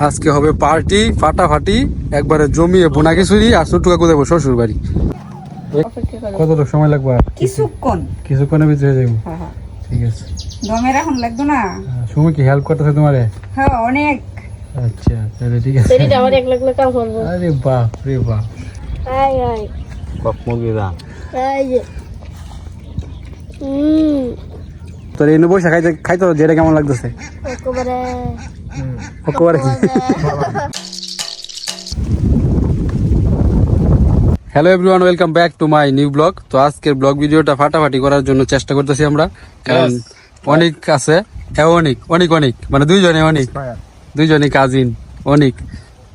আজকে হবে পার্টি ফাটাফাটি একবারে জমিয়ে বোনা খিচুড়ি আর কাকু দেবো শ্বশুর বাড়ি কত লোক সময় লাগবে আর? কিছুক্ষণ। কিছুক্ষণের ভিতরে যাব। হ্যাঁ, হ্যাঁ। ঠিক আছে। এখন লাগতো না। সময় কি হেল্প করতেছে তোমারে? হ্যাঁ অনেক। আচ্ছা তাহলে ঠিক আছে। সেটা আমার এক লাখ লাখ কাম করব আরে বাপ রে বাপ। আই আই কক মুরগি দাম। আই যে। হুম তোর এই বসে খাইতে খাইতো যেটা কেমন লাগতেছে? একেবারে একেবারে hello everyone welcome back to my new blog তো আজকের ব্লগ ভিডিওটা ফাটাফাটি করার জন্য চেষ্টা করতেছি আমরা। কারণ অনেক আছে। হ্যাঁ অনেক। অনেক অনেক। মানে দুইজনে অনেক। দুইজনই কাজিন অনেক।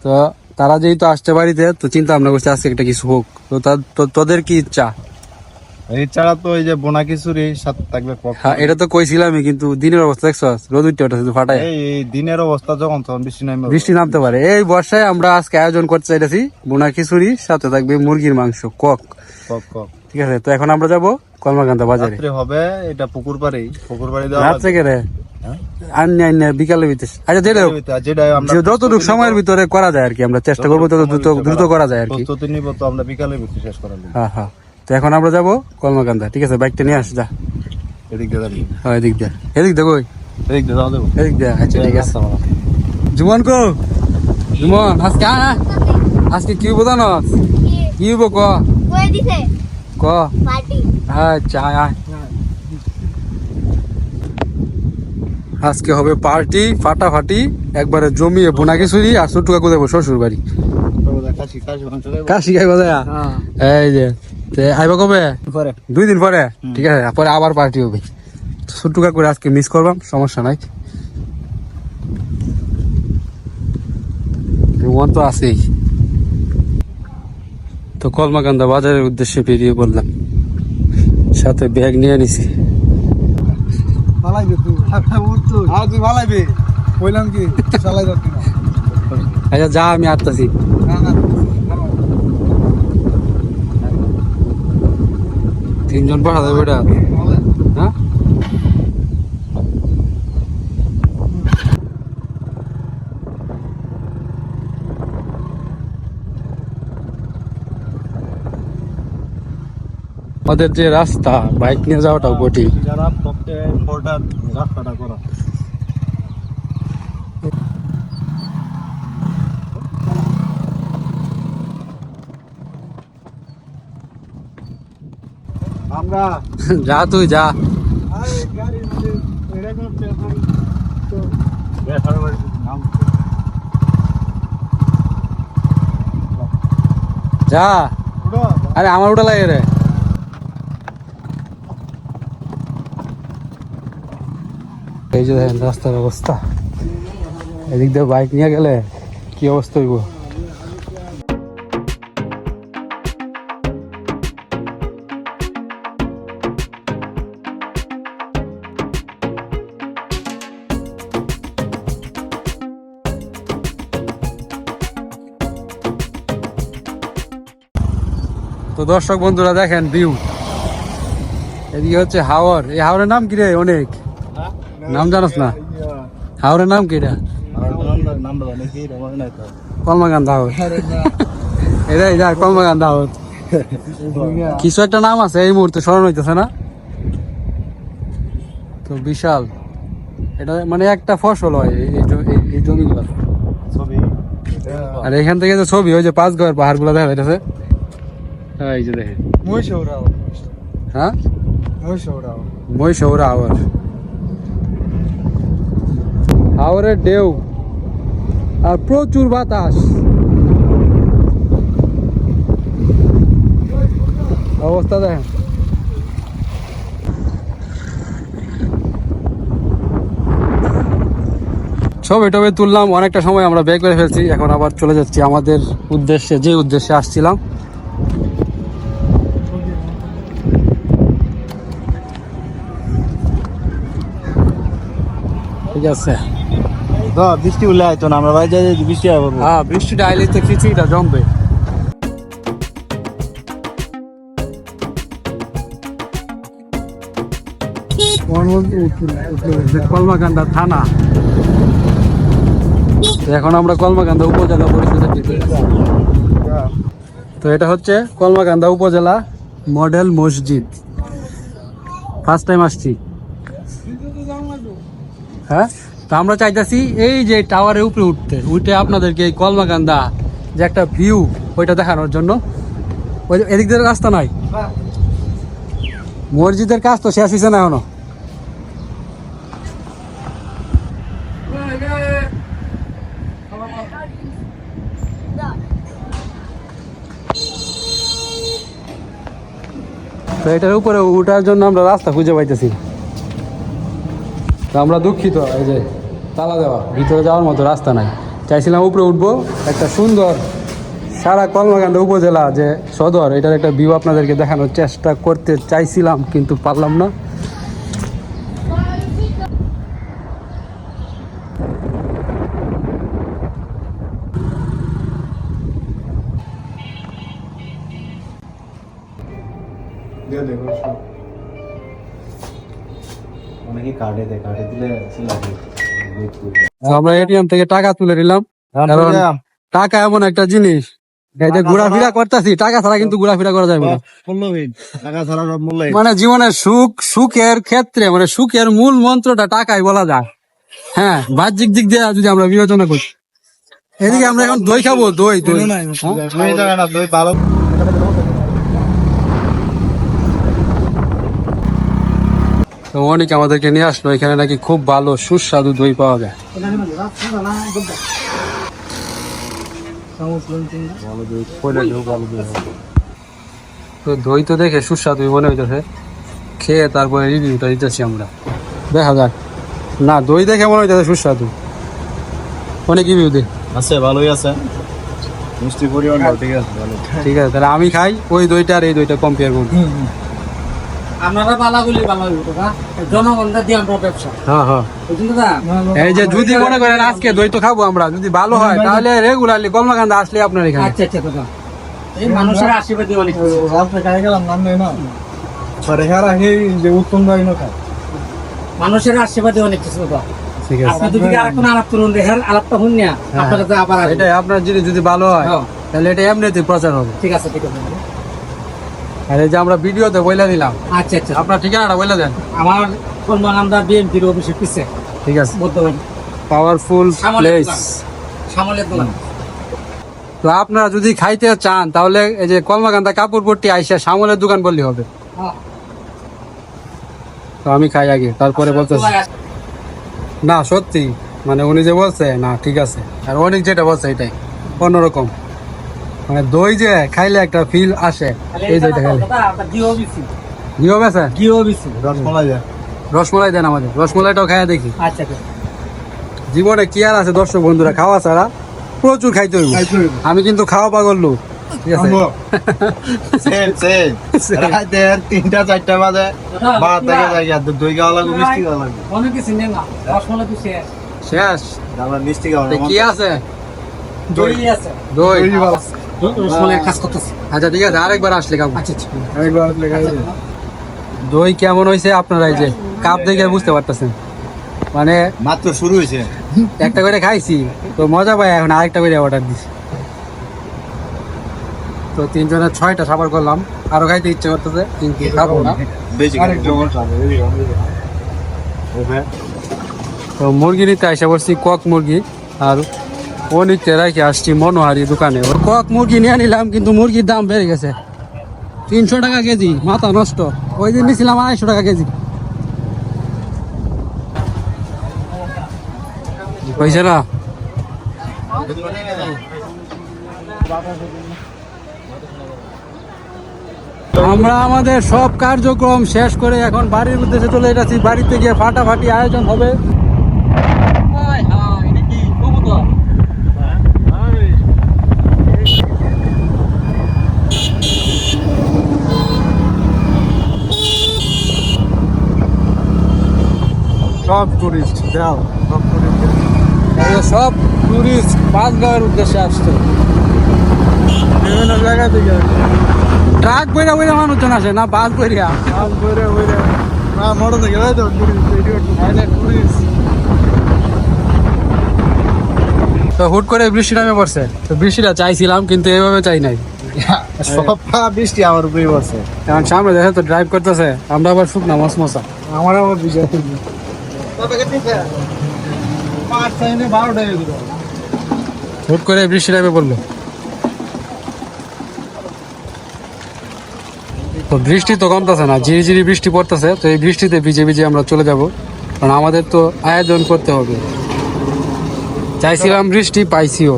তো তারা যেহেতু আসতে বাড়িতে তো চিন্তা ভাবনা করছে আজকে একটা কিছু হোক। তো তোদের কি ইচ্ছা? এই ছাড়া তো এই যে বোনা খিচুড়ি সাথে থাকবে হ্যাঁ এটা তো কইছিলামই কিন্তু দিনের অবস্থা দেখছ? রোদ উঠতে ওটা শুধু ফাটায়। এই দিনের অবস্থা যখন তখন বৃষ্টি নামবে। বৃষ্টি নামতে পারে। এই বর্ষায় আমরা আজকে আয়োজন করতে চাইতেছি বোনা খিচুড়ি সাথে থাকবে মুরগির মাংস কক। Cock cock. ঠিক আছে তো এখন আমরা যাব কর্মকান্তা বাজারে। হবে এটা পুকুর পাড়েই পুকুর পাড়ে রাত থেকে রে আন্নে আন্নে বিকালে ভিতরে আচ্ছা যেটা হোক, যতটুকু সময়ের ভিতরে করা যায় আর কি আমরা চেষ্টা করব তত দ্রুত দ্রুত করা যায় আর কি। প্রস্তুতি নিব তো আমরা বিকালে ভিতরে শেষ জন্য। হ্যাঁ হ্যাঁ। তো এখন আমরা যাব কর্মকান্তা ঠিক আছে বাইকটা নিয়ে আস যা। এদিক দিয়ে দাঁড়িয়ে হ্যাঁ এদিক দিয়ে। এদিক দিয়ে কই? এদিক দিয়ে যাওয়া দেবো এদিক দিয়ে আচ্ছা ঠিক আছে। জুমন কো? জুমন আজকে। আজকে কি হব জানো? কি হব ক? ক? পার্টি আচ্ছা আয়, আয়। আজকে হবে পার্টি ফাটাফাটি একবারে জমিয়ে বোনা খিচুড়ি আর কাকু দেবো শ্বশুর বাড়ি কাশি কাশি খাই কোথায় এই যে তে আইবা কবে পরে দুই দিন পরে ঠিক আছে পরে আবার পার্টি হবে ছোট্টু কাকু আজকে মিস করবাম সমস্যা নাই রুমন তো আছেই তো কলমাকান্দা বাজারের উদ্দেশ্যে বেরিয়ে বললাম সাথে ব্যাগ নিয়ে নিছি আচ্ছা যা আমি আসতেছি না না তিনজন পাঠা দেবে এটা। হ্যাঁ? যে রাস্তা বাইক নিয়ে যাওয়াটাও কঠিন। যারা রাস্তাটা করা। আমরা। যা তুই যা। যা। আরে আমার ওটা লাগে রে। এই যে দেখেন রাস্তার অবস্থা। এদিক দিয়ে বাইক নিয়ে গেলে কি অবস্থা হইব? তো দর্শক বন্ধুরা দেখেন ভিউ এদিকে হচ্ছে হাওর। এই হাওরের নাম কি রে? অনেক। নাম জানোস না? হাওরের নাম কি হাওর এটাই যা হাওর কিছু একটা নাম আছে এই মুহূর্তে স্মরণ হইতেছে না? তো বিশাল। এটা মানে একটা ফসল হয় এই- জমিগুলো আর এখান থেকে যে ছবি ওই যে পাঁচ ঘর পাহাড়গুলো দেখা যাইতেছে। এই যে দেখেন। মই সৌরাও হ্যাঁ? মই সৌরাও মই শহরে হাওর হাওরের ঢেউ আর প্রচুর বাতাস। অবস্থা দেখেন। ছবি টবে তুললাম অনেকটা সময় আমরা বের করে ফেলছি এখন আবার চলে যাচ্ছি আমাদের উদ্দেশ্যে যে উদ্দেশ্যে আসছিলাম। ঠিক আছে। তো বৃষ্টি উঠলে আইতো না আমরা বাইরে যাই বৃষ্টি হ্যাঁ বৃষ্টিটা আইলে তো খিচুড়িটা জমবে। কলমাকান্দা থানা। এখন আমরা কলমাকান্দা উপজেলা পরিষদের দিকে তো এটা হচ্ছে কলমাকান্দা উপজেলা মডেল মসজিদ। ফার্স্ট টাইম আসছি। হ্যাঁ? তো আমরা চাইতেছি এই যে টাওয়ারের উপরে উঠতে, উঠে আপনাদেরকে এই কলমাকান্দা যে একটা ভিউ ওইটা দেখানোর জন্য। ওই এদিক দিয়ে রাস্তা নাই? মসজিদের কাজ তো শেষ হয়েছে না এখনও? তো এটার উপরে উঠার জন্য আমরা রাস্তা খুঁজে পাইতেছি। আমরা দুঃখিত, এই যে তালা দেওয়া, ভিতরে যাওয়ার মতো রাস্তা নাই। চাইছিলাম উপরে উঠবো, একটা সুন্দর সারা কলমাকান্দা উপজেলা যে সদর, এটার একটা ভিউ আপনাদেরকে দেখানোর চেষ্টা করতে চাইছিলাম, কিন্তু পারলাম না। অনেকে কার্ডে দেয় কার্ডে দিলে আমরা এটিএম থেকে টাকা তুলে নিলাম। কারণ টাকা এমন একটা জিনিস এই যে ঘোরাফেরা করতেছি টাকা ছাড়া কিন্তু ঘোরাফেরা করা যাবে না। টাকা ছাড়া মানে জীবনের সুখ সুখের ক্ষেত্রে মানে সুখের মূল মন্ত্রটা টাকাই বলা যায়। হ্যাঁ বাহ্যিক দিক দিয়ে যদি আমরা বিবেচনা করি। এদিকে আমরা এখন দই খাব দই দই। হ্যাঁ? ভালো। তো অনেক আমাদেরকে নিয়ে আসলো এখানে নাকি খুব ভালো সুস্বাদু দই পাওয়া যায়। তো দই তো দেখে সুস্বাদু মনে হইতেছে। খেয়ে তারপরে রিভিউটা দিতেছি আমরা। দেখা যাক। না দই দেখে মনে হইতেছে সুস্বাদু। অনেক রিভিউ দে। আছে ভালোই আছে। মিষ্টি পরিমাণ ঠিক আছে ভালো। ঠিক আছে তাহলে আমি খাই ওই দইটা আর এই দইটা কম্পেয়ার করব। আপনারা বালাগুলি বালা জনগণটা দিয়ে আমরা ব্যবসা। হ্যাঁ হ্যাঁ। দাদা? এই যে যদি মনে করেন আজকে দই তো খাব আমরা যদি ভালো হয় তাহলে রেগুলারলি কলমাকান্দা আসলে আপনার এখানে। আচ্ছা আচ্ছা দাদা। এই মানুষের আশীর্বাদী অনেক কিছু। রাস্তায় গাড়ি গেলাম নাম নেই না। পরে হেরা সেই যে উত্তম দাই না খায়। মানুষের আশীর্বাদী অনেক কিছু দাদা। ঠিক আছে। আপনি যদি আরেকজন আলাপ করুন দেখেন আলাপটা শুন না আপনার যদি ভালো হয় হ্যাঁ। তাহলে এটা এমনিতে প্রচার হবে। ঠিক আছে ঠিক আছে আর এই যে আমরা ভিডিওতে বইলা দিলাম। আচ্ছা আচ্ছা। আপনার ঠিকানাটা বইলা দেন। আমার কর্মকান্দা বিএনপির অফিসের পিছে। ঠিক আছে। বর্তমান। পাওয়ারফুল প্লেস সামলের দোকান। তো আপনারা যদি খাইতে চান তাহলে এই যে কলমাকান্দা কাপড় পট্টি আইসা সামলের দোকান বললে হবে। হ্যাঁ। তো আমি খাই আগে তারপরে বলতেছি। না সত্যি। মানে উনি যে বলছে না ঠিক আছে। আর অনেক যেটা বলছে এটাই। অন্যরকম। মানে দই যে খাইলে একটা ফিল আসে। এই দইটা খাইলে হবে স্যার জিও বিসি রসমলাই যায় রসমলাই দেন আমাদের। রসমলাইটাও খাইয়া দেখি। আচ্ছা আচ্ছা। জীবনে কি আর আছে দর্শক বন্ধুরা? খাওয়া ছাড়া প্রচুর খাইতে হইব। আমি কিন্তু খাওয়া পাগল লোক। ঠিক আছে? Same same. রাতে তিনটা চারটা বাজে। বাদ থেকে দই খাওয়া লাগবে মিষ্টি খাওয়া লাগবে। অনেক কিছু নেই না। রসমালাই তো শেষ। শেষ। আমরা মিষ্টি খাওয়া কি আছে? দই আছে। দই। কাজ করতেছে। আচ্ছা ঠিক আছে আরেকবার আসলে খাব আচ্ছা আচ্ছা। একবার আসলে দই কেমন হয়েছে আপনারা এই যে কাপ দেখে বুঝতে পারতেছেন? মানে মাত্র শুরু হয়েছে। একটা করে খাইছি তো মজা পাই এখন আরেকটা করে অর্ডার দিছি। তো তিনজনের ছয়টা সাবার করলাম আরও খাইতে ইচ্ছে করতেছে কিন্তু খাব না। তো মুরগি নিতে আসা পড়ছি কক মুরগি আর অনেকটা রাখি আসছি মনোহারি দোকানে। কক মুরগি নিয়ে নিলাম, কিন্তু মুরগির দাম বেড়ে গেছে। তিনশো টাকা কেজি, মাথা নষ্ট। ওই দিন নিয়েছিলাম আড়াইশো টাকা কেজি। হয়েছে না? আমরা আমাদের সব কার্যক্রম শেষ করে এখন বাড়ির উদ্দেশ্যে চলে এসেছি বাড়িতে গিয়ে ফাটাফাটি আয়োজন হবে। সব টুরিস্ট যাও সব টুরিস্ট সব টুরিস্ট পাঁচগাঁওয়ের উদ্দেশ্যে আসছে। বিভিন্ন জায়গা থেকে। ট্রাক বইরা বইরা মানুষজন আসে না বাস বইরা? কাজ করে ওইরা না মোটর থেকে তো টুরিস্ট তো হুট করে বৃষ্টি নামে পড়ছে। তো বৃষ্টিটা চাইছিলাম কিন্তু এইভাবে চাই নাই। সব বৃষ্টি আমার উপরেই পড়ছে। কারণ সামনে দেখে তো ড্রাইভ করতেছে। আমরা আবার শুকনা মশমশা। আমার আবার বিজয় হুট করে বৃষ্টি নামে পড়ল। তো বৃষ্টি তো কমতেছে না, ঝিরি ঝিরি বৃষ্টি পড়তেছে, তো এই বৃষ্টিতে ভিজে ভিজে আমরা চলে যাব। কারণ আমাদের তো আয়োজন করতে হবে। চাইছিলাম বৃষ্টি, পাইছিও।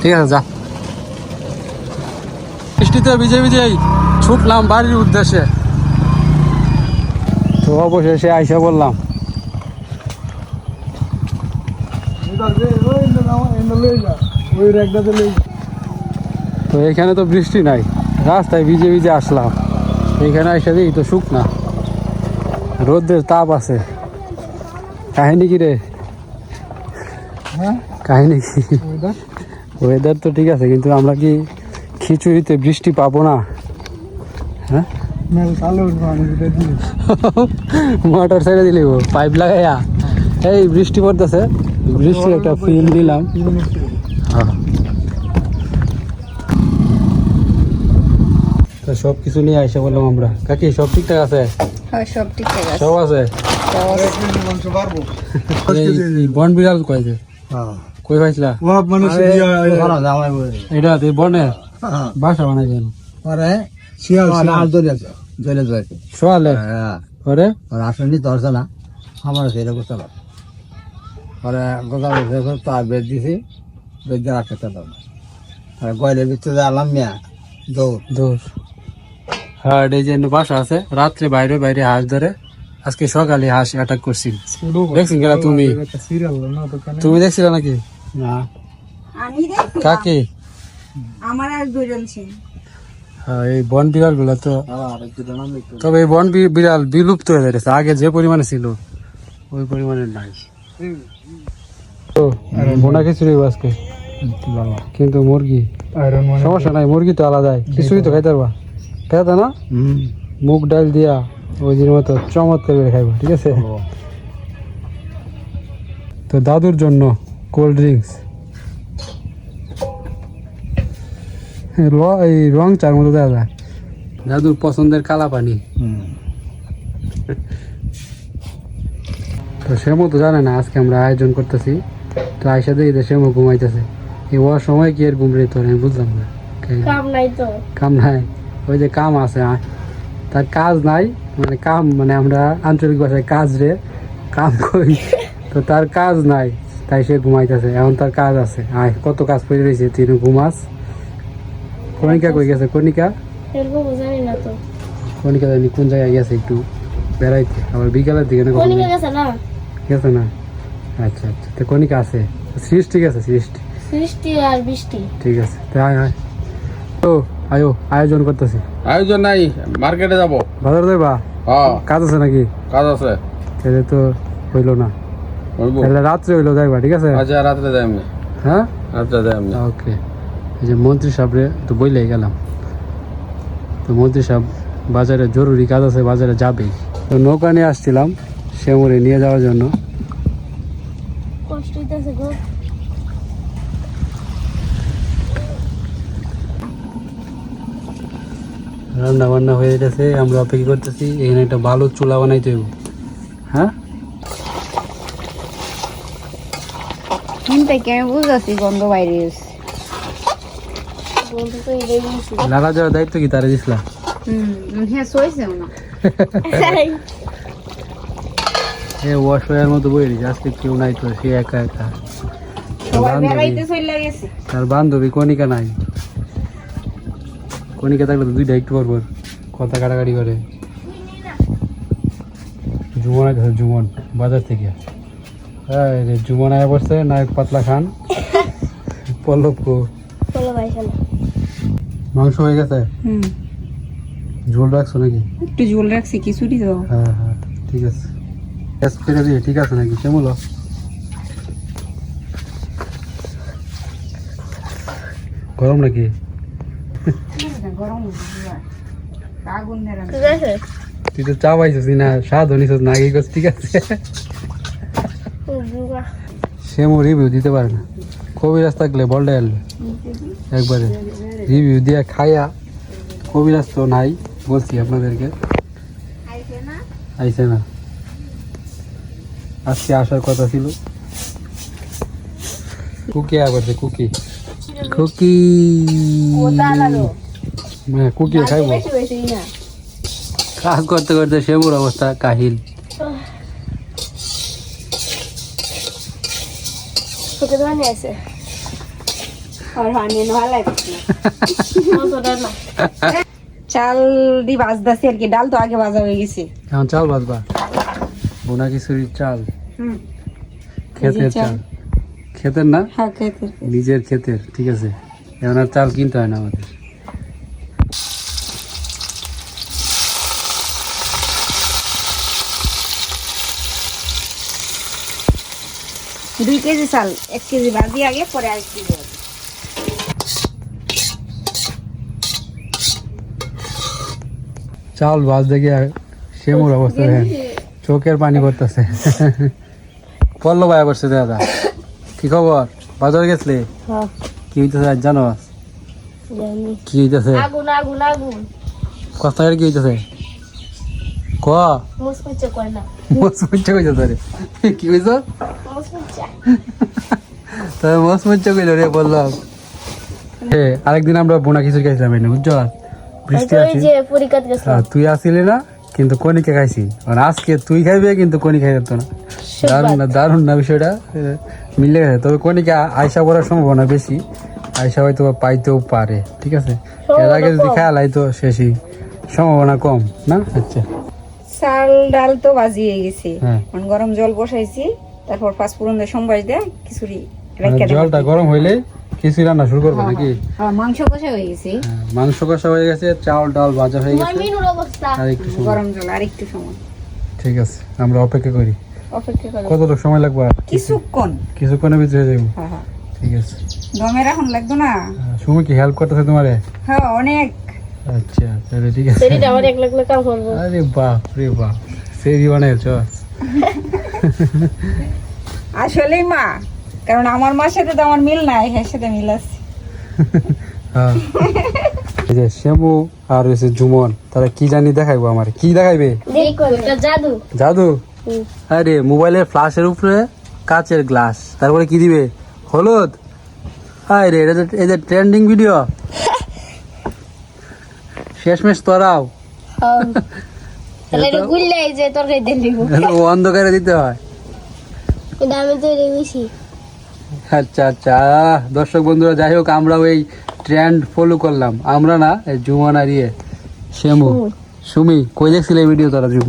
ঠিক আছে, যা। বৃষ্টিতে ভিজে ভিজেই ছুটলাম বাড়ির উদ্দেশ্যে। তো অবশেষে আইসা বললাম তো এখানে তো বৃষ্টি নাই রাস্তায় ভিজে ভিজে আসলাম। এখানে এসে দেখি তো শুকনা। রোদের তাপ আছে। কাহিনী কি রে? হ্যাঁ? কাহিনী কি? ওয়েদার তো ঠিক আছে কিন্তু আমরা কি খিচুড়িতে বৃষ্টি পাবো না? হ্যাঁ? মোটর ছেড়ে দিলি পাইপ লাগাইয়া। এই বৃষ্টি পড়তেছে। বৃষ্টির একটা ফিল নিলাম হ্যাঁ। সব কিছু নিয়ে আইসা বললাম আমরা। কাকি সব ঠিকঠাক আছে? হ্যাঁ সব ঠিকঠাক আছে। সব আছে? মাংস পারব। এই- এই বন বিড়াল কয়েছে কই পাইছিলা? ও মানুষ এটা তো বনের বাসা বানাইছেন আরে শিয়াল শিয়াল। জলে জলে সোয়ালে? হ্যাঁ। ওরে? আর আসলে ধরছে না। আমার সেটা করতে পারে পরে বছর তার বেদ দিছি বেদ দিয়ে রাখতে পারলাম আর গয়লের ভিতরে আলাম মিয়া দৌড়। দূর হ্যাঁ এই যে বাসা আছে রাত্রে বাইরে বাইরে হাঁস ধরে। আজকে সকালে হাঁস অ্যাটাক করছি। দেখছি গেলা তুমি? তুমি দেখছিলে নাকি? না। আমি কাকে? আমার আর দুজন ছিল। হ্যাঁ এই বন বিড়ালগুলো তো তবে এই বন বিড়াল বিলুপ্ত হয়ে যাচ্ছে আগে যে পরিমাণে ছিল ওই পরিমাণে নাই। তো বোনা খিচুড়ি আজকে। কিন্তু মুরগি। সমস্যা নাই মুরগি তো আলাদাই। খিচুড়ি তো খাইতে পারবা। খাইতে না? মুগ ডাল দিয়া ওই দিনের মতো চমৎকার করে খাইবা ঠিক আছে? তো দাদুর জন্য কোল্ড ড্রিঙ্কস এই রং চার মতো দেওয়া যায়। দাদুর পছন্দের কালা পানি তো সেমো তো জানে না আজকে আমরা আয়োজন করতেছি। তো আইসা দেখি তো সেমো ঘুমাইতেছে। এই ওর সময় কি এর ঘুম রে তোর? আমি বুঝলাম না। কাম নাই তো। কাম নাই। ওই যে কাম আছে তার কাজ নাই মানে কাম মানে আমরা আঞ্চলিক ভাষায় কাজ রে কাম করি। তো তার কাজ নাই তাই সে ঘুমাইতেছে। এখন তার কাজ আছে। আয় কত কাজ করে রয়েছে তুই ঘুমাস। কণিকা কই গেছে? কণিকা? কণিকা জানি কোন জায়গায় গেছে একটু বেড়াইতে। আবার বিকালের দিকে না? গেছে না? আচ্ছা আচ্ছা। তো কণিকা আছে? সৃষ্টি গেছে সৃষ্টি। সৃষ্টি আর বৃষ্টি। ঠিক আছে। তো আয় আয়। তো আয়ো আয়োজন করতেছি। আয়োজন নাই মার্কেটে যাব। বাজার দেবা হ্যাঁ। কাজ আছে নাকি? কাজ আছে। তাহলে তো হইল না। তাহলে রাত্রে হইল দেখবা ঠিক আছে? আচ্ছা রাত্রে যাই আমি। হ্যাঁ? রাত্রে যাই আমি। ওকে। এই যে মন্ত্রী সাহেবরে তো বইলেই গেলাম। তো মন্ত্রী সাহেব বাজারে জরুরি কাজ আছে বাজারে যাবেই। তো নৌকা নিয়ে আসছিলাম শ্যামরে নিয়ে যাওয়ার জন্য। হইতেছে গো রান্না বান্না হয়ে গেছে আমরা অপেক্ষা করতেছি এখানে একটা ভালো চুলা বানাইতে হইব। হ্যাঁ? কেন বুঝতেছি গন্ধ বাইরে লালা যাওয়ার দায়িত্ব কি তারা দিছিলাম হুম হ্যাঁ শোয়েছেও না এ ওয়াশওয়ার মতো বই রয়েছে আজকে কেউ নাই তো সে একা একা। তার বান্ধবী কণিকা নাই। কণিকা থাকলে তো দুইটা একটু পর পর কথা কাটাকাটি করে। জুমন আছে জুমন বাজার থেকে। হ্যাঁ যে জুমন আয়া বসছে নায়ক পাতলা খান। পল্লব কো। মাংস হয়ে গেছে? ঝোল রাখছো নাকি? একটু ঝোল রাখছি কিছুটি তো। হ্যাঁ হ্যাঁ ঠিক আছে। ফিরে দিয়ে, ঠিক আছে নাকি? কেমন? গরম নাকি? তুই তো চা পাইছিস না, স্বাদ নিছিস না আগে করছিস? ঠিক আছে। সেমও রিভিউ দিতে পারে না। কবিরাজ থাকলে বলটা এলবে একবারে। রিভিউ দিয়ে খাইয়া কবিরাজ তো নাই, বলছি আপনাদেরকে। আইসে না? আজকে আসার কথা ছিল। কুকি আবার কুকি। কুকি। হ্যাঁ কুকি খাইব। কাজ করতে করতে সেবুর অবস্থা কাহিল। চাল দি ভাজদাছি আর কি ডাল তো আগে ভাজা হয়ে গেছে। এখন চাল বাজবা বোনা খিচুড়ির চাল। ক্ষেতের চাল। ক্ষেতের না? হ্যাঁ নিজের ক্ষেতের ঠিক আছে। এখন আর চাল কিনতে হয় না আমাদের। দুই কেজি চাল এক কেজি ভাজি আগে পরে আর কেজি ভাজি। চাল বাজ দেখে সেমুর অবস্থা দেখেন চোখের পানি পড়তেছে। পড়ল ভাই করছে দাদা। কি খবর? বাজার গেছলে? হ্যাঁ। কি হইতেছে আজ জানো? কি হইতেছে? আগুন আগুন আগুন। কথা কি হইতেছে? ক? মুসকুচ্ছে না। রে কি কইছ মুসকুচ্ছে তবে মস মুচ্ছা কইল রে বললাম আরেকদিন আমরা বোনা কিছু খাইছিলাম বুঝছ? বৃষ্টি আছে গেছিলাম। তুই আসিলি না? কিন্তু কনিকে খাইছি। আর আজকে তুই খাইবে কিন্তু কনি খাই যেত না। দারুণ না দারুণ না বিষয়টা মিলে গেছে। তবে কনিকে আয়সা করার সম্ভাবনা বেশি। আয়সা হয়তো পাইতেও পারে ঠিক আছে? এর আগে যদি খেয়াল তো শেষই। সম্ভাবনা কম না? আচ্ছা। চাল ডাল তো বাজিয়ে গেছে। হ্যাঁ। গরম জল বসাইছি তারপর পাঁচ ফোড়ন দিয়ে সম্বাস দেয় খিচুড়ি মানে। জলটা গরম হইলে খিচুড়ি রান্না শুরু করব নাকি? হ্যাঁ, মাংস কষা হয়ে গেছে। হ্যাঁ, মাংস কষা হয়ে গেছে চাউল ডাল ভাজা হয়ে গেছে। আর একটু সময়। গরম জল আর একটু সময়। ঠিক আছে আমরা অপেক্ষা করি। অপেক্ষা করো। কতটুকু সময় লাগবে আর? কিছুক্ষণ। কিছুক্ষণের ভিতরে যাব। হ্যাঁ হ্যাঁ। ঠিক আছে। দমে রাখুন লাগতো না? সুমি কি হেল্প করতেছে তোমারে? হ্যাঁ অনেক। আচ্ছা তাহলে ঠিক আছে। শরীরটা আমার এক লাখ কাম করব। আরে বাপ রে বাপ সেই বানাই চ আসলেই মা। কারণ আমার মার সাথে তো আমার মিল নাই এর সাথে মিল আছে। হ্যাঁ। এই যে শ্যামু আর হচ্ছে জুমন তারা কি জানি দেখাইবো আমার। কি দেখাইবে? জাদু। জাদু? আরে মোবাইলের ফ্ল্যাশের উপরে কাচের গ্লাস। তারপরে কি দিবে? হলুদ? আরে এটা এই যে ট্রেন্ডিং ভিডিও। শেষমেশ তোরাও। তাহলে এটা গুললে এই যে তরকারি দিয়ে দিব। এটা তো অন্ধকারে দিতে হয়। আমি তো আচ্ছা আচ্ছা। দর্শক বন্ধুরা যাই হোক আমরাও এই ট্রেন্ড ফলো করলাম। আমরা না জুমন আর ইয়ে শ্যামু। সুমি। কই দেখছিলে এই ভিডিও তারা জুম?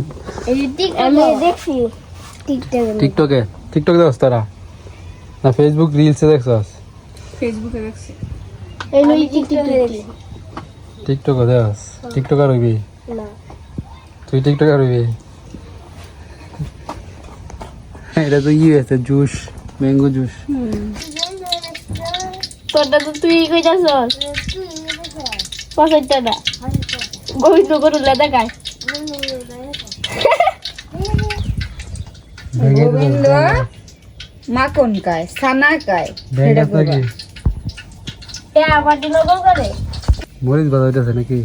এই যে টিক আমি দেখছি টিকটকে টিকটকে দেখছ তোরা? না ফেসবুক রিলসে দেখছস ফেসবুকে দেখছি। এই নই টিকটকে দেখছি। টিকটক দেখছ? টিকটক আর হইবি না। তুই টিকটক আর হইবি এটা তো ই হয়েছে জুস। ম্যাঙ্গো জুস তোরটা তো তুই কই যাচ্ছস পছন্দ না। গোবিন্দ গরুলে দেখায়। গোবিন্দ মাখন ছানা খায় ব্যাগ সেটা এ আমার করে মরিচ বাজা হইতেছে নাকি?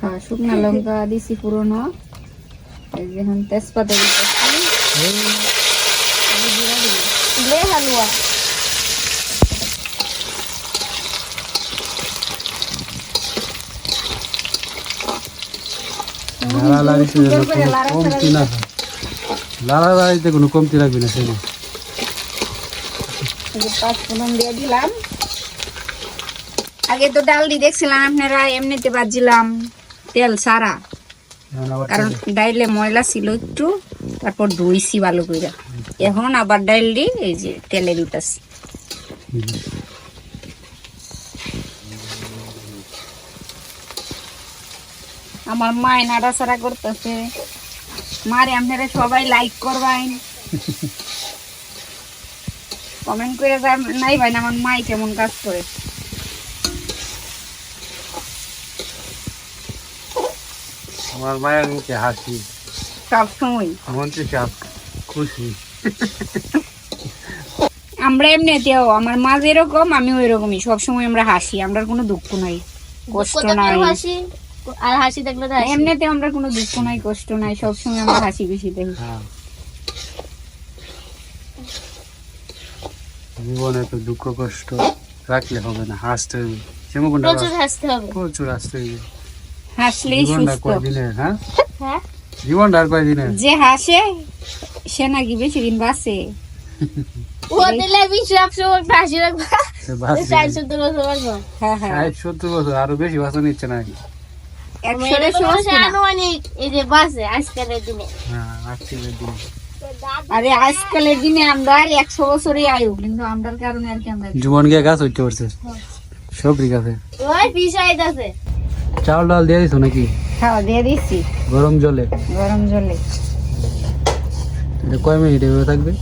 হ্যাঁ শুকনা লঙ্কা দিছি পুরনো। এই যে এখন তেজপাতা দিতেছি। যেন কোনো কমতি না হয়। লাড়ালাড়িতে কোনো কমতি রাখবি না দিয়ে দিলাম। আগে তো ডাল দিয়ে দেখছিলাম আপনারা এমনিতে বাজিলাম তেল সারা কারণ ডাইলে ময়লা ছিল একটু তারপর ধুইছি ভালো করে। এখন আবার ডাইল দি এই যে তেলে দিতেছি। আমার মায় নাড়াচাড়া করতেছে। মারে আপনারা সবাই লাইক করবেন। কমেন্ট করে নাই ভাই আমার মাই কেমন কাজ করে। আমার মায়ের মুখে হাসি। সব সময়। মন থেকে খুশি। আমরা এমনিতেও আমার মা যেরকম আমি ওই রকমই সবসময় আমরা হাসি আমরা কোনো দুঃখ নাই। কষ্ট নাই। হাসি। আর হাসি দেখলে তো এমনিতে আমরা কোনো দুঃখ নাই কষ্ট নাই সবসময় আমরা হাসি খুশি দেখি জীবনে তো দুঃখ কষ্ট রাখলে হবে না হাসতে হবে। প্রচুর হাসতে হবে। প্রচুর হাসতে হবে। হাসলেই সুস্থ। হ্যাঁ? হ্যাঁ? আর যে হাসে সে নাকি বেশি দিন বাঁচে। ও দিলে বিশ্ব হাসি রাখব। সে সত্তর বছর বাঁচবো। হ্যাঁ হ্যাঁ। ষাট সত্তর বছর আরও বেশি বাঁচা নিচ্ছে না আরে আজকালের দিনে আমরা আর একশো বছরই আয়ু কিন্তু আমরার কারণে আর কি আমরা জীবন গিয়ে গাছ উঠতে পারছে। সব ঠিক আছে চাউল ডাল দিয়ে দিছো নাকি? খাওয়া দিয়ে দিচ্ছি গরম জলে। গরম জলে। এটা কয় মিনিট এভাবে থাকবে?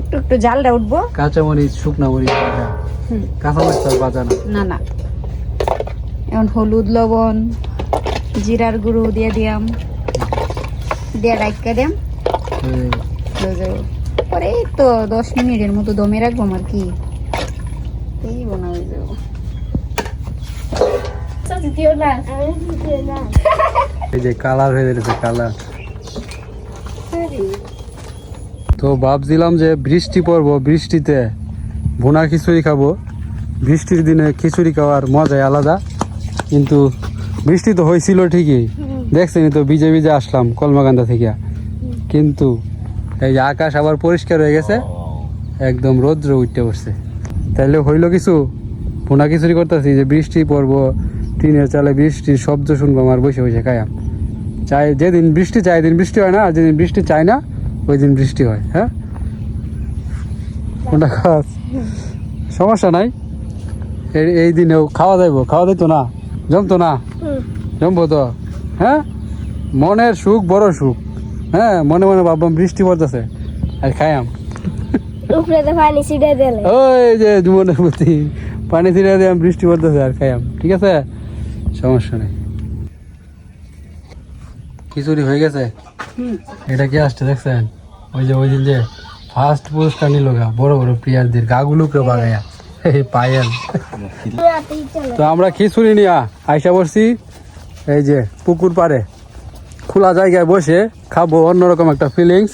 একটু একটু জালটা উঠবো। কাঁচা মরিচ শুকনা মরিচ। কাঁচা মরিচ আর বাজা না। না না। এখন হলুদ লবণ জিরার গুঁড়ো দিয়ে দিয়াম। দিয়ে ডাইকা দিয়াম। পরে তো দশ মিনিটের মতো দমে রাখব আর কি? এই বোনা হয়ে যাব। দিও না। আমি দিও না। এই যে কালার হয়ে গেছে কালার। তো ভাবছিলাম যে বৃষ্টি পড়ব বৃষ্টিতে ভুনা খিচুড়ি খাব। বৃষ্টির দিনে খিচুড়ি খাওয়ার মজাই আলাদা। কিন্তু বৃষ্টি তো হয়েছিল ঠিকই। দেখছেনি তো, ভিজে ভিজে আসলাম কলমাকান্দা থেকে। কিন্তু এই যে আকাশ আবার পরিষ্কার হয়ে গেছে, একদম রৌদ্র উঠতে বসছে তাইলে হইল কিছু? পোনা খিচুড়ি করতেছি, যে বৃষ্টি পড়ব, টিনের চালে বৃষ্টির শব্দ শুনব আমার বসে বসে খায়াম চাই, যেদিন বৃষ্টি চাই দিন বৃষ্টি হয় না যেদিন বৃষ্টি চায় না, ওই দিন বৃষ্টি হয় হ্যাঁ? কোনটা কাজ সমস্যা নাই। এই দিনেও খাওয়া যাইব, খাওয়া যাইতো না, জমতো না? জমবো তো হ্যাঁ? মনের সুখ বড় সুখ হ্যাঁ? মনে মনে ভাবলাম বৃষ্টি পড়তেছে আর খায়াম উপরে তো পানি ছিটে দিলে। ওই যে জীবনের প্রতি পানি ছিঁড়ে দিয়ে বৃষ্টি পড়তেছে আর খাইয়াম ঠিক আছে? সমস্যা নেই। খিচুড়ি হয়ে গেছে? এটা কি আসছে দেখছেন? ওই যে ওই দিন যে ফার্স্ট পুরস্কার নিল গা বড় বড় প্লেয়ারদের গাগুলোকে বাগাইয়া এই পায়েল। তো আমরা খিচুড়ি নিয়া আইসা বসছি। এই যে পুকুর পাড়ে খোলা জায়গায় বসে খাব অন্যরকম একটা ফিলিংস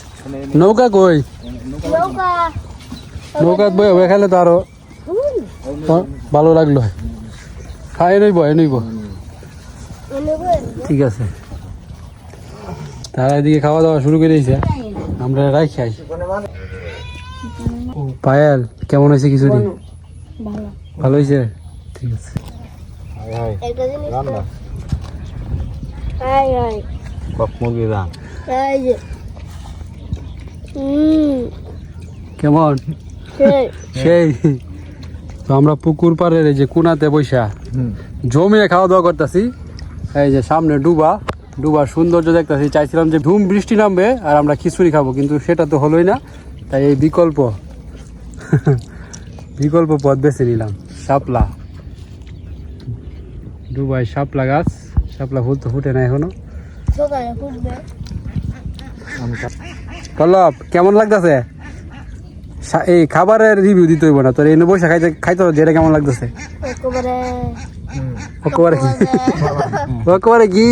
নৌকা কই? নৌকা। বয়ে বয়ে খেলে তো আরও ভালো লাগল। খাই নইব এ নইব। ঠিক আছে। তারা এদিকে খাওয়া দাওয়া শুরু করে দিয়েছে। আমরা রাই খাই। পায়েল কেমন হয়েছে খিচুড়ি ভালো। হয়েছে? ঠিক আছে। হাই মুরগি রান এই যে। হুম। কেমন? সেই। সেই। তো আমরা পুকুর পাড়ের এই যে কুনাতে বৈশা জমিয়ে খাওয়া দাওয়া করতেছি। এই যে সামনে ডুবা। ডুবার সৌন্দর্য দেখতেছি। চাইছিলাম যে ধুম বৃষ্টি নামবে আর আমরা খিচুড়ি খাব কিন্তু সেটা তো হলোই না। তাই এই বিকল্প। বিকল্প পথ বেছে নিলাম। শাপলা ডুবাই শাপলা গাছ। শাপলা ফুল তো ফুটে না এখনও? পল্লব কেমন লাগতেছে? এই খাবারের রিভিউ দিতে হইব না তোর এনে বসে খাইতে খাইতে যেটা কেমন লাগতেছে? একেবারে কি? একেবারে। কি?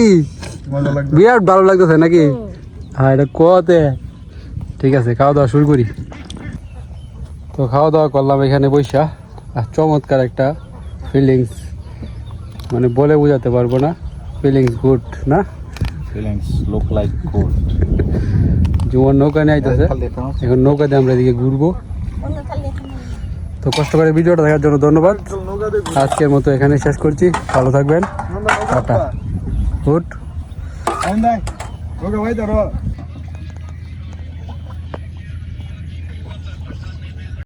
বিরাট ভালো লাগতেছে নাকি? হ্যাঁ এটা কতে ঠিক আছে খাওয়া দাওয়া শুরু করি। তো খাওয়া দাওয়া করলাম এখানে বৈশা আর চমৎকার একটা ফিলিংস মানে বলে বোঝাতে পারব না। ফিলিংস গুড না ফিলিংস লুক লাইক গুড জীবন নৌকা নিয়ে আইতেছে। এখন নৌকা দিয়ে আমরা এদিকে ঘুরবো। তো কষ্ট করে ভিডিওটা দেখার জন্য ধন্যবাদ। আজকের মতো এখানে শেষ করছি। ভালো থাকবেন। টাটা। গুড।